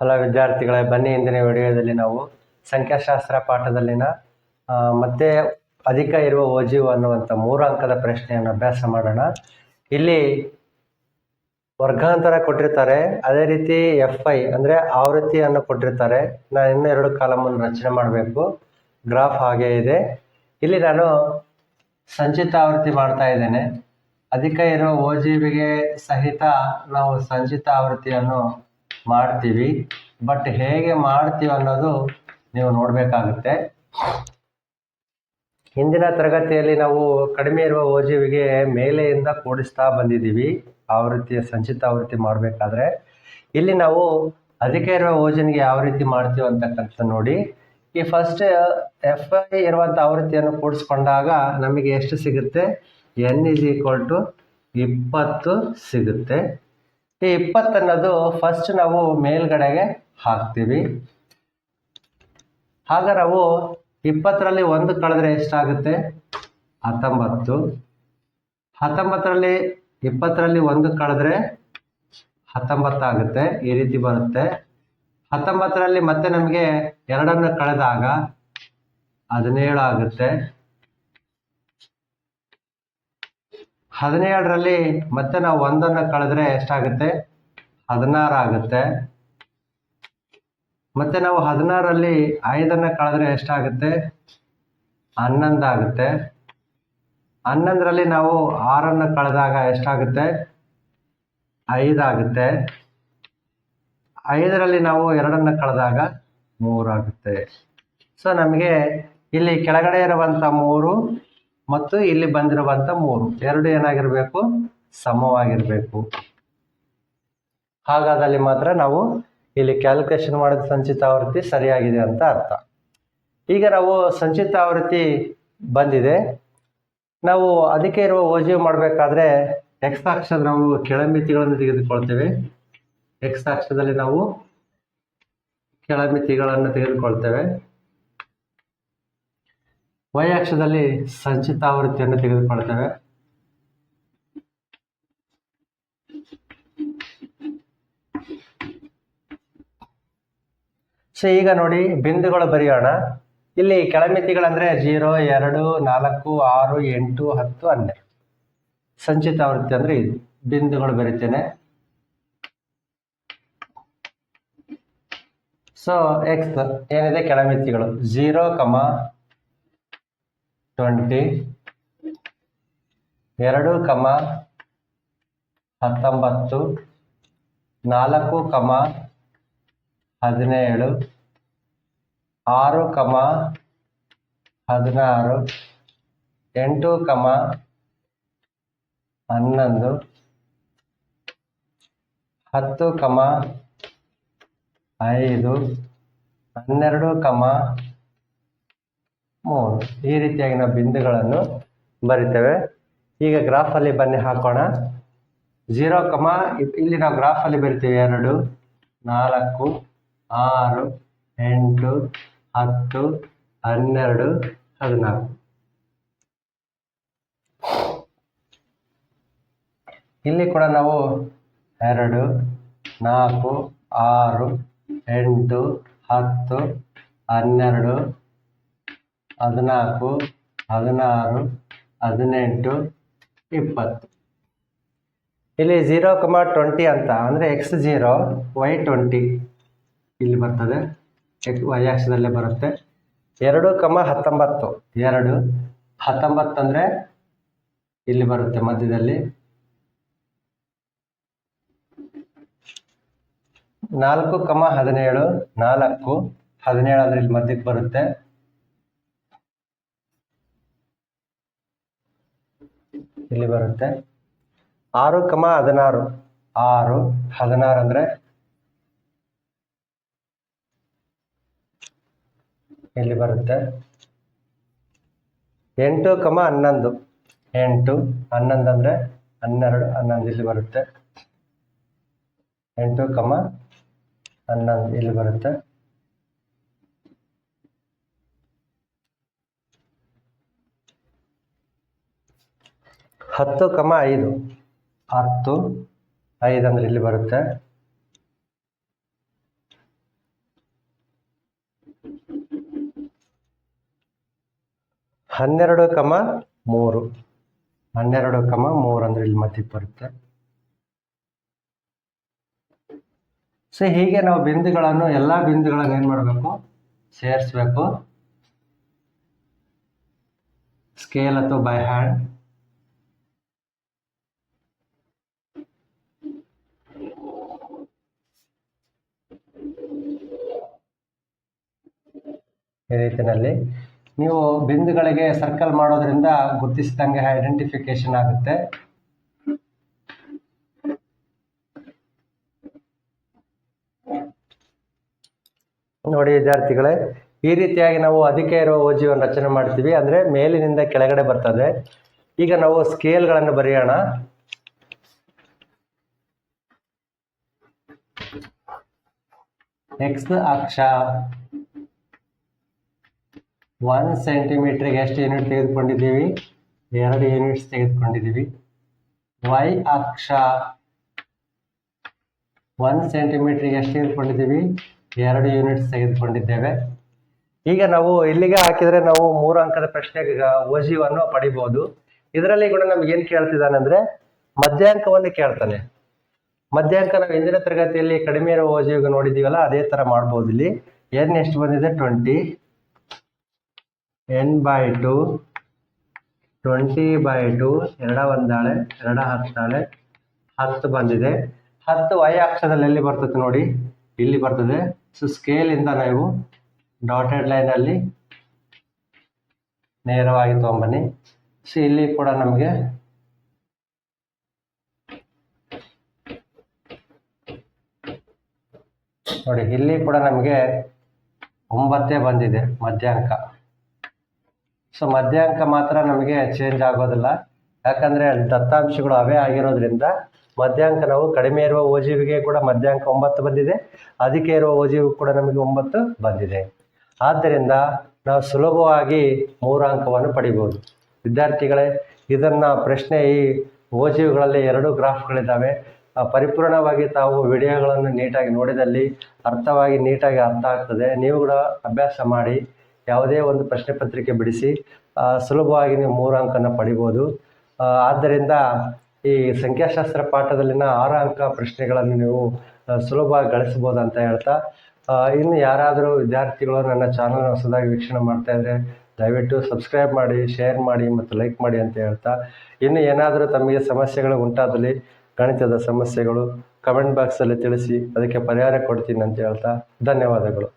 Hello ವಿದ್ಯಾರ್ಥಿಗಳೇ, ಬನ್ನಿ ಇಂದಿನ ವಿಡಿಯೋದಲ್ಲಿ ನಾವು ಸಂಖ್ಯಾಶಾಸ್ತ್ರ ಪಾಠದಲ್ಲಿನ ಮತ್ತೆ ಅಧಿಕ ಇರುವ ಓಜಿವು ಅನ್ನುವಂಥ ಮೂರು ಅಂಕದ ಪ್ರಶ್ನೆಯನ್ನು ಅಭ್ಯಾಸ ಮಾಡೋಣ. ಇಲ್ಲಿ ವರ್ಗಾಂತರ ಕೊಟ್ಟಿರ್ತಾರೆ, ಅದೇ ರೀತಿ ಎಫ್ ಐ ಅಂದರೆ ಆವೃತ್ತಿಯನ್ನು ಕೊಟ್ಟಿರ್ತಾರೆ. ನಾನು ಇನ್ನೂ ಎರಡು ಕಾಲಮನ್ನು ರಚನೆ ಮಾಡಬೇಕು. ಗ್ರಾಫ್ ಹಾಗೆ ಇದೆ. ಇಲ್ಲಿ ನಾನು ಸಂಚಿತ ಆವೃತ್ತಿ ಮಾಡ್ತಾ ಇದ್ದೇನೆ. ಅಧಿಕ ಇರುವ ಓ ಜಿ ಬಿಗೆ ಸಹಿತ ನಾವು ಸಂಚಿತ ಆವೃತ್ತಿಯನ್ನು ಮಾಡ್ತೀವಿ. ಬಟ್ ಹೇಗೆ ಮಾಡ್ತೀವಿ ಅನ್ನೋದು ನೀವು ನೋಡಬೇಕಾಗುತ್ತೆ. ಹಿಂದಿನ ತರಗತಿಯಲ್ಲಿ ನಾವು ಕಡಿಮೆ ಇರುವ ಓಜೀವಿಗೆ ಮೇಲೆಯಿಂದ ಕೂಡಿಸ್ತಾ ಬಂದಿದ್ದೀವಿ. ಆವೃತ್ತಿಯ ಸಂಚಿತ ಆವೃತ್ತಿ ಮಾಡಬೇಕಾದ್ರೆ. ಇಲ್ಲಿ ನಾವು ಅಧಿಕ ಇರುವ ಓಜನ್ಗೆ ಯಾವ ರೀತಿ ಮಾಡ್ತೀವಿ ಅಂತಕ್ಕಂಥ ನೋಡಿ. ಈ ಫಸ್ಟ್ ಎಫ್ ಐ ಇರುವಂಥ ಆವೃತ್ತಿಯನ್ನು ಕೂಡಿಸ್ಕೊಂಡಾಗ ನಮಗೆ ಎಷ್ಟು ಸಿಗುತ್ತೆ? ಎನ್ ಇಸ್ ಈಕ್ವಲ್ ಟು ಇಪ್ಪತ್ತು ಸಿಗುತ್ತೆ. ಈ ಇಪ್ಪತ್ತು ಅನ್ನೋದು ಫಸ್ಟ್ ನಾವು ಮೇಲ್ಗಡೆಗೆ ಹಾಕ್ತೀವಿ. ಆಗ ನಾವು ಇಪ್ಪತ್ತರಲ್ಲಿ ಒಂದು ಕಳೆದ್ರೆ ಎಷ್ಟಾಗುತ್ತೆ? ಹತ್ತೊಂಬತ್ತು. ಹತ್ತೊಂಬತ್ತರಲ್ಲಿ ಇಪ್ಪತ್ತರಲ್ಲಿ ಒಂದು ಕಳೆದ್ರೆ ಹತ್ತೊಂಬತ್ತಾಗುತ್ತೆ, ಈ ರೀತಿ ಬರುತ್ತೆ. ಹತ್ತೊಂಬತ್ತರಲ್ಲಿ ಮತ್ತೆ ನಮಗೆ ಎರಡನ್ನು ಕಳೆದಾಗ ಹದಿನೇಳು ಆಗುತ್ತೆ. ಹದಿನೇಳರಲ್ಲಿ ಮತ್ತೆ ನಾವು ಒಂದನ್ನು ಕಳೆದ್ರೆ ಎಷ್ಟಾಗುತ್ತೆ? ಹದಿನಾರು ಆಗುತ್ತೆ. ಮತ್ತೆ ನಾವು ಹದಿನಾರಲ್ಲಿ ಐದನ್ನು ಕಳೆದ್ರೆ ಎಷ್ಟಾಗುತ್ತೆ? ಹನ್ನೊಂದಾಗುತ್ತೆ ಹನ್ನೊಂದರಲ್ಲಿ ನಾವು ಆರನ್ನು ಕಳೆದಾಗ ಎಷ್ಟಾಗುತ್ತೆ? ಐದಾಗುತ್ತೆ ಐದರಲ್ಲಿ ನಾವು ಎರಡನ್ನು ಕಳೆದಾಗ ಮೂರಾಗುತ್ತೆ ಸೊ ನಮಗೆ ಇಲ್ಲಿ ಕೆಳಗಡೆ ಇರುವಂಥ ಮೂರು ಮತ್ತು ಇಲ್ಲಿ ಬಂದಿರುವಂಥ ಮೂರು. ಎರಡು ಏನಾಗಿರಬೇಕು? ಸಮವಾಗಿರಬೇಕು. ಹಾಗಾದಲ್ಲಿ ಮಾತ್ರ ನಾವು ಇಲ್ಲಿ ಕ್ಯಾಲ್ಕುಲೇಷನ್ ಮಾಡಿದ ಸಂಚಿತ ಆವೃತ್ತಿ ಸರಿಯಾಗಿದೆ ಅಂತ ಅರ್ಥ. ಈಗ ನಾವು ಸಂಚಿತ ಆವೃತ್ತಿ ಬಂದಿದೆ. ನಾವು ಅದಕ್ಕೆ ಇರುವ ಓಜಿ ಮಾಡಬೇಕಾದ್ರೆ ಎಕ್ಸ್ ಅಕ್ಷದ ನಾವು ಕೆಳಮಿತಿಗಳನ್ನು ತೆಗೆದುಕೊಳ್ತೇವೆ. ಎಕ್ಸ್ ಅಕ್ಷದಲ್ಲಿ ನಾವು ಕೆಳಮಿತಿಗಳನ್ನು ತೆಗೆದುಕೊಳ್ತೇವೆ. ವೈ ಅಕ್ಷದಲ್ಲಿ ಸಂಚಿತ ಆವೃತ್ತಿಯನ್ನು ತೆಗೆದುಕೊಳ್ತೇವೆ ಸೊ ಈಗ ನೋಡಿ ಬಿಂದುಗಳು ಬರೆಯೋಣ. ಇಲ್ಲಿ ಕೆಳಮಿತಿಗಳಂದ್ರೆ ಜೀರೋ, ಎರಡು, ನಾಲ್ಕು, ಆರು, ಎಂಟು, ಹತ್ತು, ಹನ್ನೆರಡು. ಸಂಚಿತ ಆವೃತ್ತಿ ಅಂದ್ರೆ ಇದು. ಬಿಂದುಗಳು ಬರಿತೇನೆ. ಸೊ ಎಕ್ಸ್ ಏನಿದೆ? ಕೆಳಮಿತಿಗಳು. ಜೀರೋ, ಕಮ ಟ್ವೆಂಟಿ ಎರಡು ಕಮ ಹತ್ತೊಂಬತ್ತು ನಾಲ್ಕು ಕಮ ಹದಿನೇಳು ಆರು ಕಮ ಹದಿನಾರು ಎಂಟು ಕಮ ಹನ್ನೊಂದು ಹತ್ತು ಕಮ ಐದು ಹನ್ನೆರಡು ಕಮ ಮೂರು ಈ ರೀತಿಯಾಗಿ ನಾವು ಬಿಂದುಗಳನ್ನು ಬರಿತೇವೆ. ಈಗ ಗ್ರಾಫಲ್ಲಿ ಬನ್ನಿ, ಹಾಕೋಣ. ಜೀರೋ ಕಮ ಇಲ್ಲಿ ನಾವು ಗ್ರಾಫಲ್ಲಿ ಬರಿತೇವೆ ಎರಡು, ನಾಲ್ಕು, ಆರು, ಎಂಟು, ಹತ್ತು, ಹನ್ನೆರಡು, ಹದಿನಾಲ್ಕು. ಇಲ್ಲಿ ಕೂಡ ನಾವು ಎರಡು, ನಾಲ್ಕು, ಆರು, ಎಂಟು, ಹತ್ತು, ಹನ್ನೆರಡು ಹದಿನಾಲ್ಕು, ಹದಿನಾರು, ಹದಿನೆಂಟು, ಇಪ್ಪತ್ತು. ಇಲ್ಲಿ ಝೀರೋ ಕಮ ಟ್ವೆಂಟಿ ಅಂತ, ಅಂದರೆ ಎಕ್ಸ್ ಜೀರೋ ವೈ ಟ್ವೆಂಟಿ ಇಲ್ಲಿ ಬರ್ತದೆ. ಎಕ್ಸ್ ವೈ ಅಕ್ಷದಲ್ಲೇ ಬರುತ್ತೆ. ಎರಡು ಕಮ ಹತ್ತೊಂಬತ್ತು. ಎರಡು, ಹತ್ತೊಂಬತ್ತು ಅಂದರೆ ಇಲ್ಲಿ ಬರುತ್ತೆ ಮಧ್ಯದಲ್ಲಿ. ನಾಲ್ಕು ಕಮ ಹದಿನೇಳು, ನಾಲ್ಕು, ಹದಿನೇಳು ಅಂದರೆ ಇಲ್ಲಿ ಮಧ್ಯಕ್ಕೆ ಬರುತ್ತೆ. ಇಲ್ಲಿ ಬರುತ್ತೆ. ಆರು ಕಮ ಹದಿನಾರು. ಆರು ಹದಿನಾರು ಅಂದ್ರೆ ಇಲ್ಲಿ ಬರುತ್ತೆ. ಎಂಟು ಕಮ ಹನ್ನೊಂದು. ಎಂಟು ಹನ್ನೊಂದು ಅಂದ್ರೆ ಹನ್ನೆರಡು, ಹನ್ನೊಂದು ಇಲ್ಲಿ ಬರುತ್ತೆ. ಎಂಟು ಕಮ ಹನ್ನೊಂದು ಇಲ್ಲಿ ಬರುತ್ತೆ. ಹತ್ತು ಕಮ ಐದು. ಹತ್ತು, ಐದು ಅಂದ್ರೆ ಇಲ್ಲಿ ಬರುತ್ತೆ. ಹನ್ನೆರಡು ಕಮ ಮೂರು. ಹನ್ನೆರಡು ಕಮ ಮೂರು ಅಂದ್ರೆ ಇಲ್ಲಿ ಮತ್ತೆ ಬರುತ್ತೆ. ಸೊ ಹೀಗೆ ನಾವು ಬಿಂದುಗಳನ್ನು, ಎಲ್ಲ ಬಿಂದುಗಳನ್ನು ಏನು ಮಾಡಬೇಕು? ಸೇರಿಸ್ಬೇಕು. ಸ್ಕೇಲ್ ಅಥವಾ ಬೈ ಹ್ಯಾಂಡ್ ಈ ರೀತಿಯಲ್ಲಿ. ನೀವು ಬಿಂದುಗಳಿಗೆ ಸರ್ಕಲ್ ಮಾಡೋದ್ರಿಂದ ಗುರುತಿಸಿದಂಗೆ ಐಡೆಂಟಿಫಿಕೇಶನ್ ಆಗುತ್ತೆ. ನೋಡಿ ವಿದ್ಯಾರ್ಥಿಗಳೇ, ಈ ರೀತಿಯಾಗಿ ನಾವು ಅದಕ್ಕೆ ಇರುವ ಓಜಿಯನ್ನು ರಚನೆ ಮಾಡ್ತೀವಿ. ಅಂದ್ರೆ ಮೇಲಿನಿಂದ ಕೆಳಗಡೆ ಬರ್ತದೆ. ಈಗ ನಾವು ಸ್ಕೇಲ್ಗಳನ್ನು ಬರೆಯೋಣ. ಎಕ್ಸ್ ಅಕ್ಷ ಒನ್ ಸೆಂಟಿಮೀಟ್ರಿಗೆ ಎಷ್ಟು ಯೂನಿಟ್ ತೆಗೆದುಕೊಂಡಿದ್ದೀವಿ. ಎರಡು ಯೂನಿಟ್ಸ್ ತೆಗೆದುಕೊಂಡಿದ್ದೀವಿ. ವೈ ಅಕ್ಷ. ಒನ್ ಸೆಂಟಿಮೀಟ್ರಿಗೆ ಎಷ್ಟು ತೆಗೆದುಕೊಂಡಿದ್ದೀವಿ. ಎರಡು ಯೂನಿಟ್ಸ್ ತೆಗೆದುಕೊಂಡಿದ್ದೇವೆ. ಈಗ ನಾವು ಇಲ್ಲಿಗೆ ಹಾಕಿದರೆ ನಾವು ಮೂರು ಅಂಕದ ಪ್ರಶ್ನೆಗೆ ಓಜಿವನ್ನು ಪಡಿಬೋದು. ಇದರಲ್ಲಿ ಕೂಡ ನಮ್ಗೆ ಏನು ಕೇಳ್ತಿದ್ದಾನೆ ಅಂದರೆ ಮಧ್ಯಾಂಕವನ್ನು ಕೇಳ್ತಾನೆ. ಮಧ್ಯಾಂಕ ನಾವು ಹಿಂದಿನ ತರಗತಿಯಲ್ಲಿ ಕಡಿಮೆ ಇರೋ ಓಜಿಗೆ ನೋಡಿದ್ದೀವಲ್ಲ ಅದೇ ಥರ ಮಾಡ್ಬೋದು ಇಲ್ಲಿ. ಎನ್ ಎಷ್ಟು ಬಂದಿದೆ? Twenty N by two twenty by two ಎರಡ ಒಂದಾಳೆ, ಎರಡ ಹತ್ತಾಳೆ, ಹತ್ತು ಬಂದಿದೆ. ಹತ್ತು ವೈ ಅಕ್ಷದಲ್ಲಿ ಎಲ್ಲಿ ಬರ್ತದೆ ನೋಡಿ? ಇಲ್ಲಿ ಬರ್ತದೆ. ಸೊ ಸ್ಕೇಲಿಂದ ನಾವು ಡಾಟೆಡ್ ಲೈನಲ್ಲಿ ನೇರವಾಗಿ ತೊಗೊಂಬನ್ನಿ. ಸೊ ಇಲ್ಲಿ ಕೂಡ ನಮಗೆ ನೋಡಿ, ಇಲ್ಲಿ ಕೂಡ ನಮಗೆ ಒಂಬತ್ತೇ ಬಂದಿದೆ ಮಧ್ಯಾಂಕ. ಸೊ ಮಧ್ಯಾಂಕ ಮಾತ್ರ ನಮಗೆ ಚೇಂಜ್ ಆಗೋದಿಲ್ಲ. ಯಾಕಂದರೆ ದತ್ತಾಂಶಗಳು ಅವೇ ಆಗಿರೋದ್ರಿಂದ ಮಧ್ಯಾಂಕ ನಾವು ಕಡಿಮೆ ಇರುವ ಓಜಿವಿಗೆ ಕೂಡ ಮಧ್ಯಾಂಕ ಒಂಬತ್ತು ಬಂದಿದೆ. ಅದಕ್ಕೆ ಇರುವ ಓಜಿವು ಕೂಡ ನಮಗೆ ಒಂಬತ್ತು ಬಂದಿದೆ. ಆದ್ದರಿಂದ ನಾವು ಸುಲಭವಾಗಿ ಮೂರು ಅಂಕವನ್ನು ಪಡಿಬೋದು. ವಿದ್ಯಾರ್ಥಿಗಳೇ, ಇದನ್ನು ಪ್ರಶ್ನೆ ಈ ಓಜಿವುಗಳಲ್ಲಿ ಎರಡು ಗ್ರಾಫ್ಗಳಿದ್ದಾವೆ. ಪರಿಪೂರ್ಣವಾಗಿ ತಾವು ವಿಡಿಯೋಗಳನ್ನು ನೀಟಾಗಿ ನೋಡಿದಲ್ಲಿ ಅರ್ಥವಾಗಿ ನೀಟಾಗಿ ಅರ್ಥ ಆಗ್ತದೆ. ನೀವು ಕೂಡ ಅಭ್ಯಾಸ ಮಾಡಿ. ಯಾವುದೇ ಒಂದು ಪ್ರಶ್ನೆ ಪತ್ರಿಕೆ ಬಿಡಿಸಿ ಸುಲಭವಾಗಿ ನೀವು ಮೂರು ಅಂಕನ ಪಡಿಬೋದು. ಆದ್ದರಿಂದ ಈ ಸಂಖ್ಯಾಶಾಸ್ತ್ರ ಪಾಠದಲ್ಲಿನ ಆರು ಅಂಕ ಪ್ರಶ್ನೆಗಳನ್ನು ನೀವು ಸುಲಭವಾಗಿ ಗಳಿಸ್ಬೋದು ಅಂತ ಹೇಳ್ತಾ ಇನ್ನು ಯಾರಾದರೂ ವಿದ್ಯಾರ್ಥಿಗಳು ನನ್ನ ಚಾನಲ್ ಹೊಸದಾಗಿ ವೀಕ್ಷಣೆ ಮಾಡ್ತಾ ಇದ್ದರೆ ದಯವಿಟ್ಟು ಸಬ್ಸ್ಕ್ರೈಬ್ ಮಾಡಿ, ಶೇರ್ ಮಾಡಿ ಮತ್ತು ಲೈಕ್ ಮಾಡಿ ಅಂತ ಹೇಳ್ತಾ, ಇನ್ನು ಏನಾದರೂ ತಮಗೆ ಸಮಸ್ಯೆಗಳು ಉಂಟಾದಲ್ಲಿ ಗಣಿತದ ಸಮಸ್ಯೆಗಳು, ಕಮೆಂಟ್ ಬಾಕ್ಸಲ್ಲಿ ತಿಳಿಸಿ, ಅದಕ್ಕೆ ಪರಿಹಾರ ಕೊಡ್ತೀನಿ ಅಂತ ಹೇಳ್ತಾ, ಧನ್ಯವಾದಗಳು.